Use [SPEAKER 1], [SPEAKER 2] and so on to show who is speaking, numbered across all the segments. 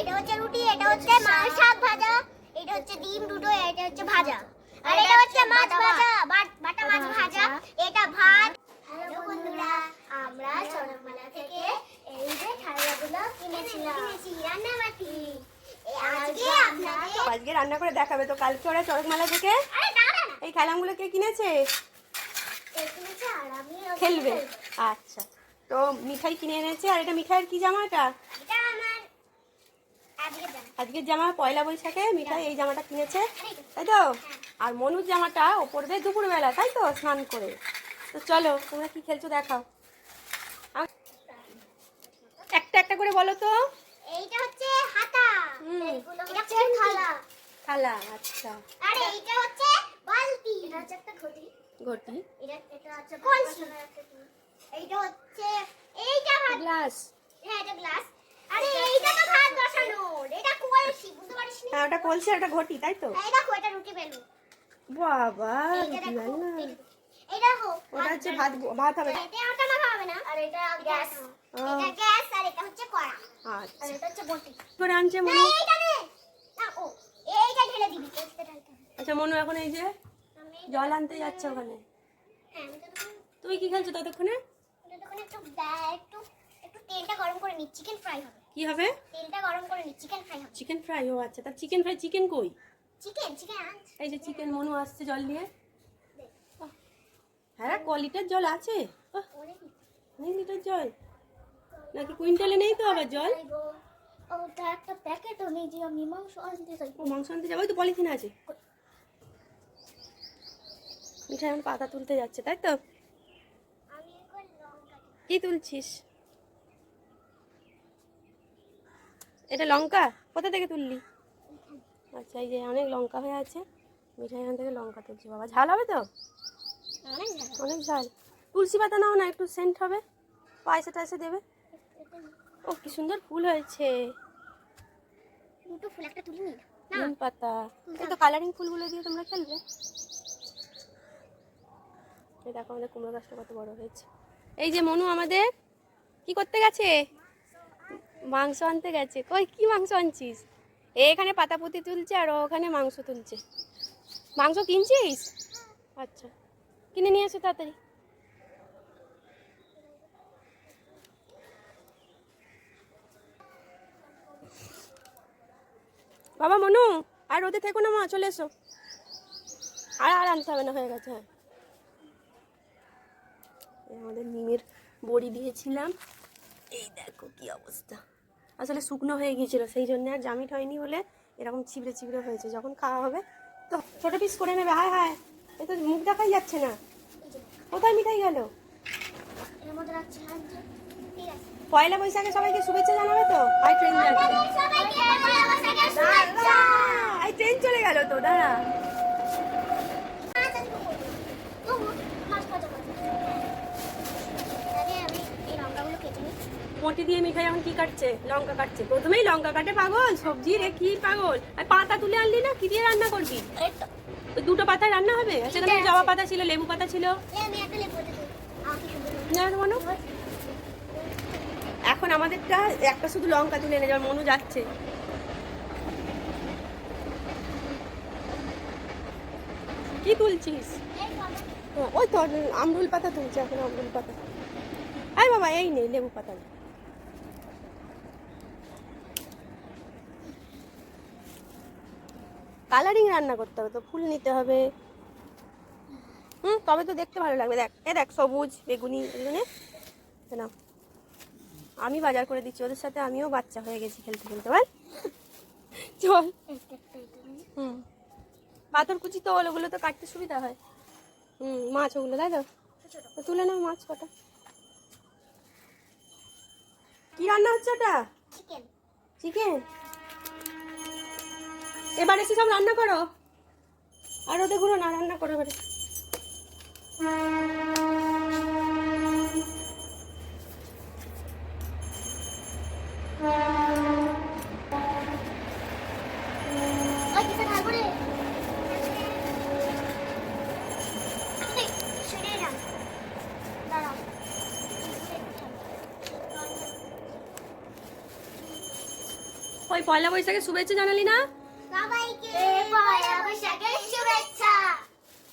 [SPEAKER 1] এটা হচ্ছে রুটি এটা হচ্ছে মাছ শাক ভাজা এটা হচ্ছে ডিম দুটো এটা হচ্ছে ভাজা। আর এটা হচ্ছে মাছ ভাজা বাটা মাছ ভাজা এটা ভাত। হ্যালো বন্ধুরা আমরা চরকমালা থেকে এই যে খেলনাগুলো কিনেছিলাম। রান্নাবাটি আজকে
[SPEAKER 2] রান্না করে দেখাবে তো কালকে ওরা চড়কমেলা থেকে? এই খেলামগুলো কে কিনেছে? খেলবে। আচ্ছা। তো মিঠাই কিনে এনেছে আর এটা মিঠাইয়ের কি জামা এটা
[SPEAKER 1] এটা আমার আজকে জানা
[SPEAKER 2] আজকের জামা। পয়লা বৈশাখে মিঠাই এই জামাটা কিনেছে তাই তো? আর মনুর জামাটা ও পরবে দুপুরবেলা তাই তো? স্নান করে। তো চলো তোমরা কি খেলছো দেখাও। একটা একটা করে বলো তো।
[SPEAKER 1] এইটা হচ্ছে হাতা। এইগুলো হচ্ছে থালা।
[SPEAKER 2] থালা আচ্ছা।
[SPEAKER 1] আর এইটা হচ্ছে বালতি। এটা হচ্ছে একটা ঘটি।
[SPEAKER 2] ঘটি?
[SPEAKER 1] এটা এটা হচ্ছে কলসি এইটা হচ্ছে এইটা
[SPEAKER 2] গ্লাস।
[SPEAKER 1] হ্যাঁ এটা গ্লাস। আরে এইটা তো ভাত বসানোর এটা কলসি বুঝতে পারিস না
[SPEAKER 2] হ্যাঁ ওটা কলসি আর ওটা ঘটি তাই তো?
[SPEAKER 1] রুটি
[SPEAKER 2] বাবা ওটা হচ্ছে ভাত ভাত হবে।
[SPEAKER 1] এটা আটা মাখা হবে না। গ্যাস।
[SPEAKER 2] ও।
[SPEAKER 1] এটা গ্যাস আর এটা হচ্ছে কড়া। আর
[SPEAKER 2] আচ্ছা মনু এখন এই যে
[SPEAKER 1] আমি
[SPEAKER 2] জল আনতে যাচ্ছে ওখানে।
[SPEAKER 1] হ্যাঁ আমি তো তখন
[SPEAKER 2] তুই কি খেলছো ততক্ষণে?
[SPEAKER 1] একটু একটু একটু তেলটা গরম করে নিচ্ছি চিকেন ফ্রাই হবে।
[SPEAKER 2] কি হবে?
[SPEAKER 1] তেলটা গরম করে নি চিকেন ফ্রাই হবে।
[SPEAKER 2] চিকেন ফ্রাই ও আচ্ছা তার চিকেন ফ্রাই চিকেন কই?
[SPEAKER 1] চিকেন চিকেন
[SPEAKER 2] এই যে চিকেন মনু আসছে জল নিয়ে। হ্যাঁ ক লিটার জল আছে? অনেক লিটার জল। নাকি কুইন্টালে নেই তো আবার জল?
[SPEAKER 1] ওটা একটা প্যাকেটও নেই যে আমি মাংস আনতে চাই।
[SPEAKER 2] ও মাংস আনতে যাব তো পলিথিন আছে। মিঠাই এখন পাতা তুলতে যাচ্ছে তাই তো। কি তুলছিস? এটা লঙ্কা? কোথা থেকে তুললি? আচ্ছা এই যে অনেক লঙ্কা হয়ে আছে। মিঠাই এখান থেকে লঙ্কা তুলছি বাবা। ঝাল হবে তো?
[SPEAKER 1] অনেক ঝাল।
[SPEAKER 2] তুলসী পাতা নাও না একটু সেন্ট হবে। পয়সা টয়সা দেবে। ও কি সুন্দর ফুল হয়েছে।
[SPEAKER 1] দুটো ফুল একটা তুলে নিই
[SPEAKER 2] নিম পাতা। এই তো কালারিং ফুলগুলো দিয়ে তোমরা খেলবে। এই দেখো আমাদের কুমড়ো গাছটা কত বড় হয়েছে। এই যে মনু আমাদের কি করতে গেছে? মাংস আনতে গেছে। কই, কি মাংস আনছিস? এখানে পাতা পুঁতি তুলছে আর ওখানে মাংস তুলছে। মাংস কিনছিস? আচ্ছা কিনে নিয়ে এসো তাড়াতাড়ি। বাবা, মনু, আর রোদে থেকো না মা, চলে এসো। আর আর আনতে হবে না, হয়ে গেছে হ্যাঁ। আমাদের নিমের বড়ি দিয়েছিলাম। এই দেখো কি অবস্থা। আসলে শুকনো হয়ে গিয়েছিল সেই জন্য আর জামিট হয়নি বলে এরকম চিবড়ে চিবড়ে হয়েছে। যখন খাওয়া হবে তো ছোটো পিস করে নেবে হায় হায় এ তো মুখ দেখাই যাচ্ছে না। কোথায় মিঠাই গেল?
[SPEAKER 1] এর মধ্যে রাখছি হাত দিয়ে। ঠিক আছে।
[SPEAKER 2] পয়লা বৈশাখে সবাইকে শুভেচ্ছা জানাবে তো? আই ট্রেন যাচ্ছে
[SPEAKER 1] সবাইকে পয়লা বৈশাখের শুভেচ্ছা।
[SPEAKER 2] আই ট্রেন চলে গেল তো দাঁড়া
[SPEAKER 1] মাছ আনব। ও, মাছ ভাজা মাছ। আগে আমি এই লঙ্কাগুলো কেটে
[SPEAKER 2] মটি দিয়ে মিঠাই এখন কি কাটছে? লঙ্কা কাটছে। প্রথমেই লঙ্কা কাটে পাগল সবজি রে কি পাগল? আর পাতা তুলে আনলি না? কি দিয়ে রান্না করবি? দুটো পাতায় রান্না হবে? সেখানে
[SPEAKER 1] আছে।
[SPEAKER 2] জবা পাতা ছিল লেবু পাতা ছিল। না মনু এখন আমাদেরটা একটা শুধু লঙ্কা তুলে এনে যাবে মনু যাচ্ছে। কি তুলছিস? ওই তো আমরুল পাতা তুলছে এখন আমরুল পাতা। আই বাবা এই নেই লেবু পাতা নেই। কালারিং রান্না করতে হবে তো ফুল নিতে হবে। হুম তবে তো দেখতে ভালো লাগবে। দেখ এ দেখ সবুজ বেগুনি এগুলো না। আমি বাজার করে দিচ্ছি ওদের সাথে আমিও বাচ্চা হয়ে গেছি খেলতে খেলতে। বল চল। হুম। পাথর কুচি তো ওগুলো তো কাটতে সুবিধা হয়। হুম মাছ ওগুলো তাই তো? তো তুলে নাও মাছ কটা। কি রান্না হচ্ছে ওটা?
[SPEAKER 1] চিকেন
[SPEAKER 2] চিকেন এবার এসে সব রান্না করো। আর ওদের ঘুরো না রান্না করো এবারে।
[SPEAKER 1] ওই
[SPEAKER 2] পয়লা বৈশাখে শুভেচ্ছা জানালি না?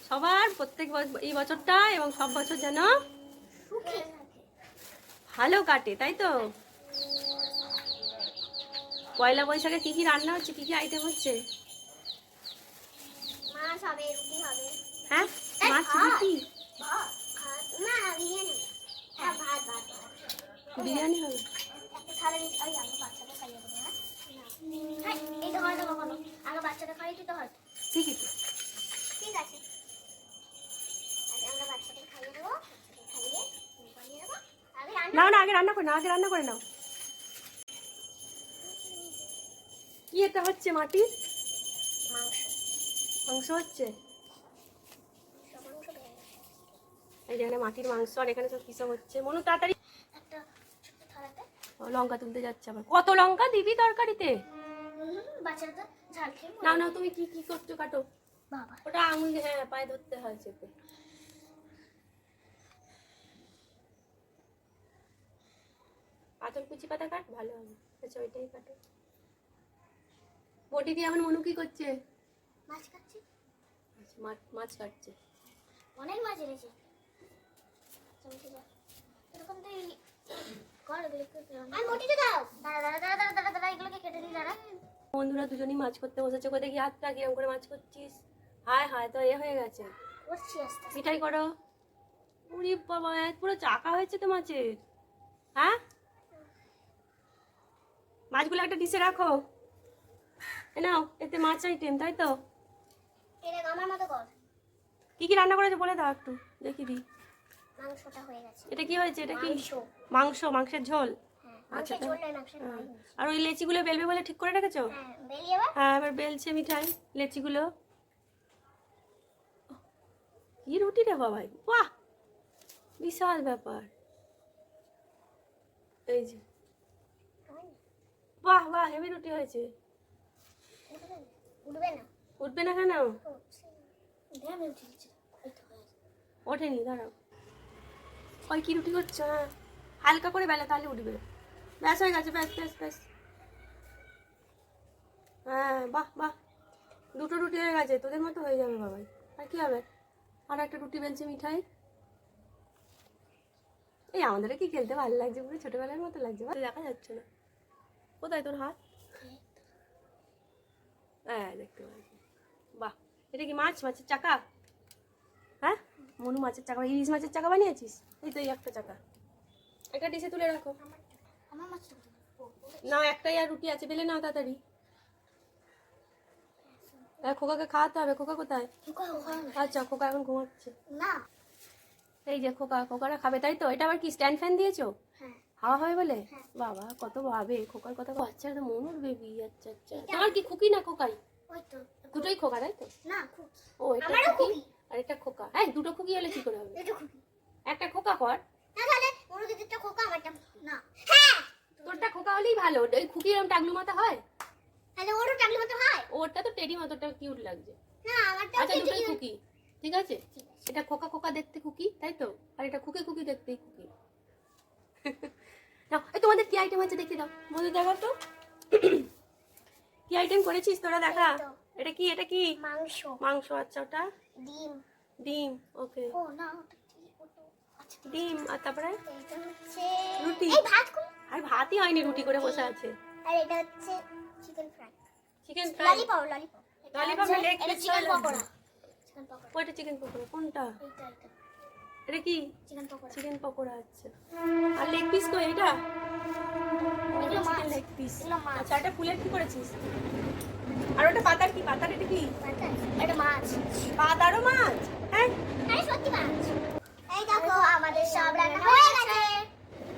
[SPEAKER 2] সবার প্রত্যেক এই বছরটা এবং সব বছর যেন ভালো কাটে তাই তো? পয়লা বৈশাখে কি কি রান্না হচ্ছে কি কি আইটেম হচ্ছে?
[SPEAKER 1] মাছ হবে রুটি হবে।
[SPEAKER 2] হ্যাঁ? মাছ রুটি?
[SPEAKER 1] না বিরিয়ানি। হ্যাঁ ভাত ভাত
[SPEAKER 2] বিরিয়ানি হবে
[SPEAKER 1] একটা থালা দিতে ওই আগে বাচ্চাদের খাইয়ে দেবো হ্যাঁ হ্যাঁ, হয় দেবো কোনো আগে বাচ্চাদের খাইয়ে দিতে হয়।
[SPEAKER 2] ঠিকই তো।
[SPEAKER 1] ঠিক আছে। আমরা বাচ্চাদের খাইয়ে দেবো খাইয়ে বানিয়ে দেবো। রান্না
[SPEAKER 2] না না আগে রান্না করে নাও আগে রান্না করে নাও। কি এটা হচ্ছে মাটি?
[SPEAKER 1] মাংস।
[SPEAKER 2] মাংস হচ্ছে? এই যে মাটির মাংস আর এখানে সব কিসব হচ্ছে? মনু তাড়াতাড়ি। লঙ্কা তুলতে যাচ্ছে আবার। কত লঙ্কা দিবি তরকারিতে?
[SPEAKER 1] বাচ্চারা ঝাল খেয়ে
[SPEAKER 2] না না তুমি কি কি করছ কাটো?
[SPEAKER 1] বাবা।
[SPEAKER 2] ওটা আঙুল হ্যাঁ পায়ে ধরতে হয় চেপে। আতর কুচি পাতা কাট ভালো হবে। আচ্ছা ওইটাই কাটো। বটি দিয়ে এখন মনু কি করছে?
[SPEAKER 1] মাছ খাচ্ছি
[SPEAKER 2] আচ্ছা, মা- মাছ কাটছে।
[SPEAKER 1] অনেক মাছ এনেছে। চামচে এরকম তো কর এগুলো একটু আমি দাও দাঁড়া দাঁড়া দাঁড়া দাঁড়া দাঁড়া দাঁড়া এগুলোকে কেটে দিই দাঁড়া।
[SPEAKER 2] বন্ধুরা দুজনই মাছ করতে বসেছে। কোথায় কি হাতটা কিরম করে মাছ করছিস? হায় হায় তো এ হয়ে গেছে। মিঠাই করো। উরি বাবা পুরো চাকা হয়েছে তো মাছের। হ্যাঁ? মাছগুলো একটা ডিশে রাখো। এ নাও এতে মাছ আইটেম তাই তো? কি কি রান্না করেছ বলে দাও একটু দেখি দি।
[SPEAKER 1] মাংসটা হয়ে গেছে।
[SPEAKER 2] এটা কি হয়েছে? এটা কি?
[SPEAKER 1] মাংস।
[SPEAKER 2] মাংস মাংসের ঝোল। আচ্ছা, আর ওই লেচিগুলো বেলবে বলে ঠিক করে রেখেছো?
[SPEAKER 1] হ্যাঁ এবার
[SPEAKER 2] হ্যাঁ বেলছে মিঠাই লেচিগুলো। কি রুটি রে বাবাই বাহ! বিশাল ব্যাপার। এই যে। বাহ বাহ হেভি রুটি হয়েছে।
[SPEAKER 1] উঠবে না।
[SPEAKER 2] উঠবে না কেন। ওঠেনি দাঁড়াও। ওই কি রুটি করছ? হ্যাঁ হালকা করে বেলা তাহলে উঠবে। ব্যাস হয়ে গেছে ব্যাস ব্যাস ব্যাস হ্যাঁ বাহ বাহ দুটো রুটি হয়ে গেছে তোদের মতো হয়ে যাবে বাবাই আর কি হবে আর একটা রুটি বেলছে মিঠাই এই আমাদের কি খেলতে ভালো লাগছে পুরো ছোটবেলার মতো লাগছে দেখা যাচ্ছে না কোথায় তোর হাত হ্যাঁ দেখতে পাচ্ছি বাহ এটা কি মাছ মাছের চাকা হ্যাঁ মনু মাছের চাকা ইলিশ মাছের চাকা বানিয়েছিস এই তো এই একটা চাকা একটা ডিশে তুলে রাখো না একটাই আর রুটি আছে বেলে নাও তাড়াতাড়ি। খোকাকে খাওয়াতে হবে খোকা কোথায়। আচ্ছা খোকা এখন ঘুমাচ্ছে।
[SPEAKER 1] না।
[SPEAKER 2] এই যে খোকা খোকারা খাবে তাই তো? এটা আবার কি স্ট্যান্ড ফ্যান দিয়েছ?
[SPEAKER 1] হ্যাঁ।
[SPEAKER 2] হাওয়া হবে বলে?
[SPEAKER 1] হ্যাঁ।
[SPEAKER 2] বাবা কত ভাবে খোকার কথা আচ্ছা তো মনুর বেবি আচ্ছা আচ্ছা। তোমার কি খুকি না খোকাই?
[SPEAKER 1] ওই তো
[SPEAKER 2] দুটোই খোকা তাই তো?
[SPEAKER 1] না
[SPEAKER 2] ও এটা
[SPEAKER 1] আমারও
[SPEAKER 2] খুকি। আর এটা খোকা। হ্যাঁ দুটো খুকি হলে কি করে হবে? একটা খোকা কর।
[SPEAKER 1] না তাহলে দিদিটা খোকা আমারটা না। হ্যাঁ!
[SPEAKER 2] তোরটা খোকা হলেই ভালো। ওই খুকি এরকম টাগলু মাথা হয়?
[SPEAKER 1] তাহলে ওরও টাকলে মতো হয়?
[SPEAKER 2] ওরটা তো টেডি মতোটা কিউট লাগছে।
[SPEAKER 1] না আমারটা
[SPEAKER 2] আচ্ছা দুটোই খুকি ঠিক আছে? এটা খোকা খোকা দেখতে খুকি তাই তো? আর এটা খুকি খুকি দেখতে খুকি নাও এই তোমাদের কি আইটেম আছে দেখে দাও। বলে দেখা তো। কি আইটেম করেছিস তোরা দেখা? এটা কি এটা কি?
[SPEAKER 1] মাংস।
[SPEAKER 2] মাংস আচ্ছা ওটা?
[SPEAKER 1] ডিম।
[SPEAKER 2] ডিম ওকে।
[SPEAKER 1] ও না আচ্ছা
[SPEAKER 2] ডিম আর তারপরে? রুটি।
[SPEAKER 1] এই ভাত কোন
[SPEAKER 2] আর ভাতই হয়নি রুটি করে বসে আছে।
[SPEAKER 1] আর এটা হচ্ছে chicken fry
[SPEAKER 2] chicken fry
[SPEAKER 1] lollipop lollipop
[SPEAKER 2] leg
[SPEAKER 1] এটা
[SPEAKER 2] piece
[SPEAKER 1] chicken pakora. Chicken pakora.
[SPEAKER 2] ওইটা চিকেন পকোড়া কোনটা?
[SPEAKER 1] এইটা এটা
[SPEAKER 2] এটা কি?
[SPEAKER 1] চিকেন পকোড়া।
[SPEAKER 2] চিকেন পকোড়া আচ্ছা। আর লেগ পিস তো এটা?
[SPEAKER 1] এগুলো মাছ।
[SPEAKER 2] Leg piece. আচ্ছা এটা ফুলের কি করেছিস? আর ওটা পাতার কি? পাতার এটা কি?
[SPEAKER 1] এটা মাছ।
[SPEAKER 2] পাতারও মাছ? হ্যাঁ।
[SPEAKER 1] আরে সত্যি মাছ। এই দেখো আমাদের সব রান্না হয়ে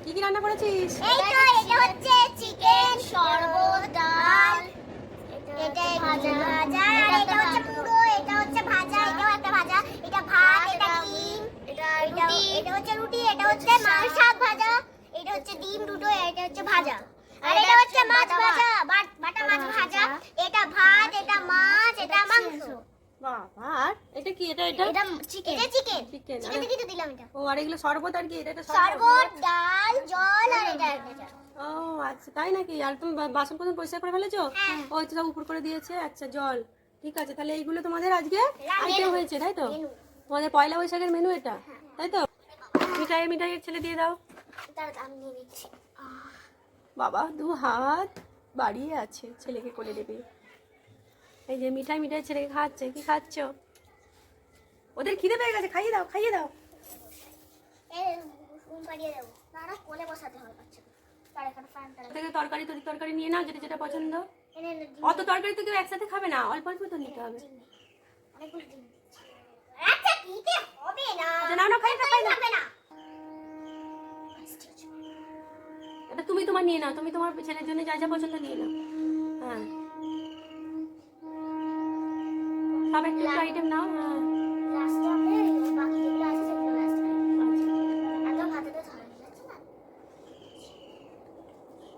[SPEAKER 2] কি কি রান্না করেছিস?
[SPEAKER 1] এই তো এটা হচ্ছে চিকেন শরবত ডাল এটা ভাজা ভাজা আর এটা হচ্ছে পুরো এটা হচ্ছে ভাজা এটাও একটা ভাজা এটা ভাত এটা ডিম এটা এটা এটা হচ্ছে রুটি এটা হচ্ছে মাছ শাক ভাজা এটা হচ্ছে ডিম দুটো এটা হচ্ছে ভাজা আর এটা হচ্ছে মাছ ভাজা বাটা মাছ ভাজা এটা ভাত এটা মাছ এটা মাংস।
[SPEAKER 2] বাবা এটা কি? এটা এটা?
[SPEAKER 1] এটা চিকেন এটা চিকেন
[SPEAKER 2] চিকেন
[SPEAKER 1] চিকেন তো দিলাম এটা।
[SPEAKER 2] ও আর এগুলো শরবত আর কি? এটা এটা
[SPEAKER 1] শরবত। ডাল জল আর এটা এটা
[SPEAKER 2] ও আচ্ছা তাই নাকি? আর তুমি বাসন কোসন পরিষ্কার করে ফেলেছো?
[SPEAKER 1] হ্যাঁ।
[SPEAKER 2] ও তো সব উপর করে দিয়েছে। আচ্ছা জল। ঠিক আছে তাহলে এইগুলো তোমাদের আজকে আইটেম হয়েছে তাই তো? তোমাদের পয়লা বৈশাখের মেনু এটা তাই তো? মিঠাই মিঠাইয়ের ছেলে দিয়ে দাও। বাবা দু হাত বাড়িয়ে আছে ছেলেকে কোলে দেবে এই যে মিঠাই মিঠাই ছেলেকে খাওয়াচ্ছে কি খাচ্ছ? ওদের খিদে পেয়ে গেছে খাইয়ে দাও খাইয়ে দাও। থেকে তরকারি তরি তরকারি নিয়ে নাও যেটা যেটা পছন্দ। অত তরকারি তো কেউ একসাথে খাবে না অল্প অল্প তো নিতে হবে। তুমি তোমার নিয়ে নাও তুমি তোমার ছেলের জন্য যা যা পছন্দ নিয়ে নাও। হ্যাঁ। সব একটু একটু আইটেম নাও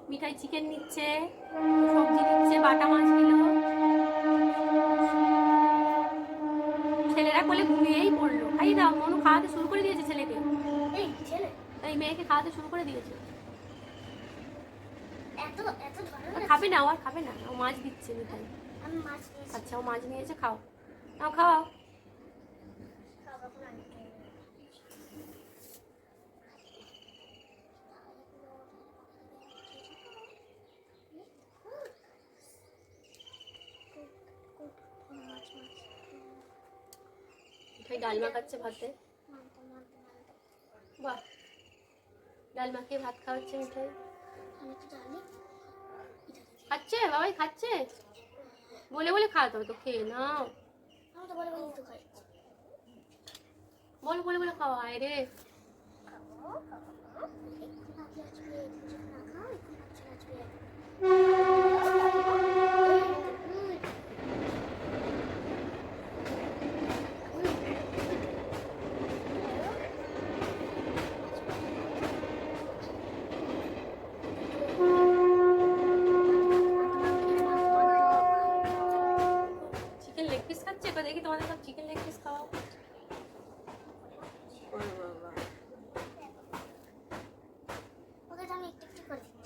[SPEAKER 2] মিঠাই চিকেন নিচ্ছে সবজি নিচ্ছে বাটা মাছ নিল ছেলেরা কোলে ঘুমিয়েই পড়ল খাইয়ে দাও মনু খাওয়াতে শুরু করে দিয়েছে ছেলেকে
[SPEAKER 1] এই ছেলে
[SPEAKER 2] এই মেয়েকে খাওয়াতে শুরু করে দিয়েছে খাবে না ও আর খাবে না ও মাছ দিচ্ছে মিঠাই আচ্ছা ও মাছ নিয়েছে খাও নাও, খাওয়াও।
[SPEAKER 1] খাব এখন
[SPEAKER 2] ডালমা খাচ্ছে ভাতে? বাহ। ডাল মাখিয়ে ভাত খাওয়াচ্ছে মিঠাই? খাচ্ছে? বাবাই খাচ্ছে? বলে বলে খাওয়াতে হবে, তো খেয়ে নাও।
[SPEAKER 1] আমি তো বলে বলে তো খাই
[SPEAKER 2] বল বলে বলে খাওয়া হয় রে।
[SPEAKER 1] একটু বাকি আসবে একটু না খাও একটু বাচ্চা আসবে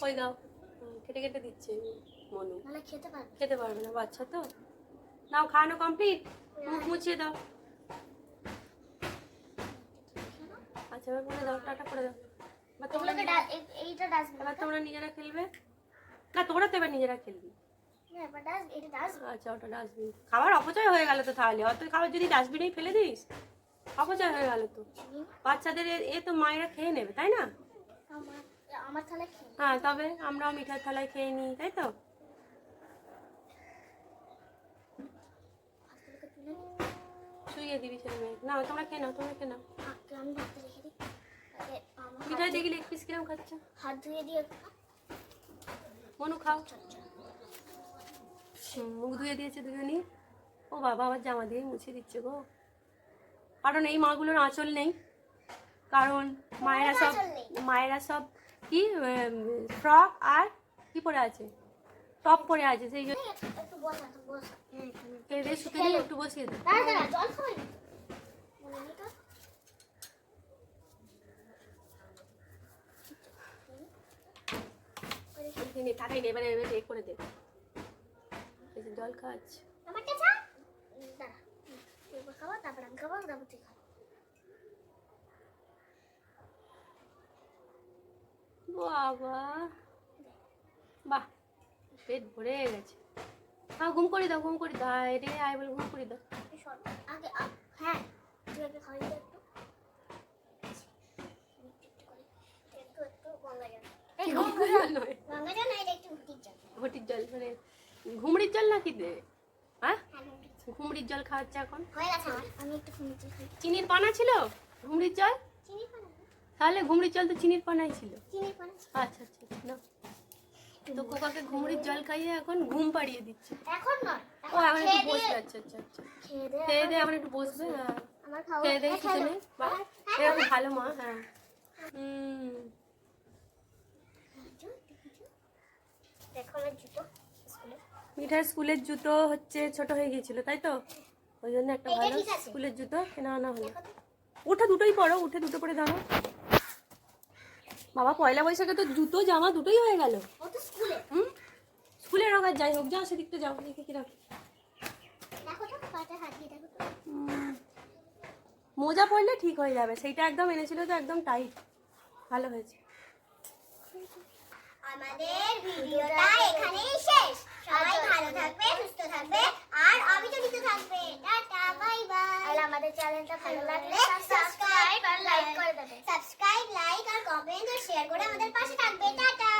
[SPEAKER 2] ওই দাও? কেটে কেটে দিচ্ছে মনু।
[SPEAKER 1] খেতে পারবে।
[SPEAKER 2] খেতে পারবে না বাচ্চা তো। নাও খাওয়ানো কমপ্লিট মুখ মুছিয়ে দাও। আচ্ছা এবার করে দাও টাটা করে দাও। তোমরা
[SPEAKER 1] এইটা ডাস্টবিন
[SPEAKER 2] এবার তোমরা নিজেরা খেলবে। না তোমরা তো এবার নিজেরা খেলবি। আচ্ছা ওটা ডাস্টবিন। খাবার অপচয় হয়ে গেল তো তাহলে। অত খাবার যদি ডাস্টবিনেই ফেলে দিস অপচয় হয়ে গেল তো। বাচ্চাদের এ তো মায়েরা খেয়ে নেবে তাই না?
[SPEAKER 1] আমার আমার থালা খেয়ে
[SPEAKER 2] হ্যাঁ তবে আমরাও মিঠার থালায় খেয়ে নিই তাই তো। শুইয়ে দিবি ছেলে মেয়ে। না তোমরা খেয়ে নাও তোমরা খেয়ে নাও।
[SPEAKER 1] আমি ভাতে রেখে দিই।
[SPEAKER 2] মিঠাই দেখি লেগ পিস কিরম খাচ্ছ?
[SPEAKER 1] হাত ধুয়ে দিয়ে
[SPEAKER 2] মনু খাও। মুখ ধুয়ে দিয়েছে দুজনই। ও বাবা আবার জামা দিয়ে মুছে দিচ্ছে গো। কারণ এই মাগুলোর আঁচল নেই। কারণ মায়েরা সব মায়েরা সব কি ফ্রক আর কি পরে আছে? টপ পরে আছে, সেই জন্য
[SPEAKER 1] একটু
[SPEAKER 2] বসিয়ে দে। এবারে করে জল
[SPEAKER 1] একবার খাব, তারপর আমি খাব তারপর
[SPEAKER 2] বাবা। বাহ পেট ভরে গেছে। হ্যাঁ ঘুম করে দাও ঘুম করে দাও। রে আয় বলে ঘুম করে দাও।
[SPEAKER 1] আগে হ্যাঁ তুই আগে একটু।
[SPEAKER 2] মানে ঘুমড়ির জল নাকি দে? হ্যাঁ। ঘুমড়ির জল খাওয়াচ্ছে এখন? চিনির পানা ছিল? ঘুমড়ির জল?
[SPEAKER 1] চিনি পানা?
[SPEAKER 2] তাহলে ঘুমড়ির জল তো চিনির পানাই ছিল। আচ্ছা আচ্ছা না তো কোকাকে ঘুমড়ির জল খাইয়ে এখন ঘুম পাড়িয়ে দিচ্ছে।
[SPEAKER 1] এখন নয়
[SPEAKER 2] ও এখন একটু বসবে আচ্ছা আচ্ছা আচ্ছা।
[SPEAKER 1] খেয়ে দে
[SPEAKER 2] এখন একটু বসবে হ্যাঁ। খেয়ে
[SPEAKER 1] এই
[SPEAKER 2] কিছু নেই? এরকম ভালো মা হ্যাঁ। হুম। মিঠার স্কুলের জুতো হচ্ছে ছোট হয়ে গিয়েছিল তাই তো? ওই জন্য একটা ভালো স্কুলের জুতো কেনা আনা হলো উঠে দুটোই পরো উঠে দুটো পরে দাঁড়ো বাবা পয়লা বৈশাখে তো জুতো জামা দুটোই হয়ে গেল।
[SPEAKER 3] স্কুলে।
[SPEAKER 2] আর যাই হোক যাও সেদিকটা যাও দেখে কীরকম মোজা পরলে ঠিক হয়ে যাবে সেইটা একদম এনেছিল তো একদম টাইট ভালো হয়েছে।
[SPEAKER 3] আমাদের ভিডিওটা এখানেই শেষ। সবাই ভালো থাকবে সুস্থ থাকবে। আর আমি তো কিছু থাকবে। Tata bye bye. আর আমাদের চ্যানেলটা ভালো লাগলে সাবস্ক্রাইব আর লাইক করে দেবে। সাবস্ক্রাইব লাইক আর কমেন্ট আর শেয়ার করে আমাদের পাশে থাকবে। টাটা।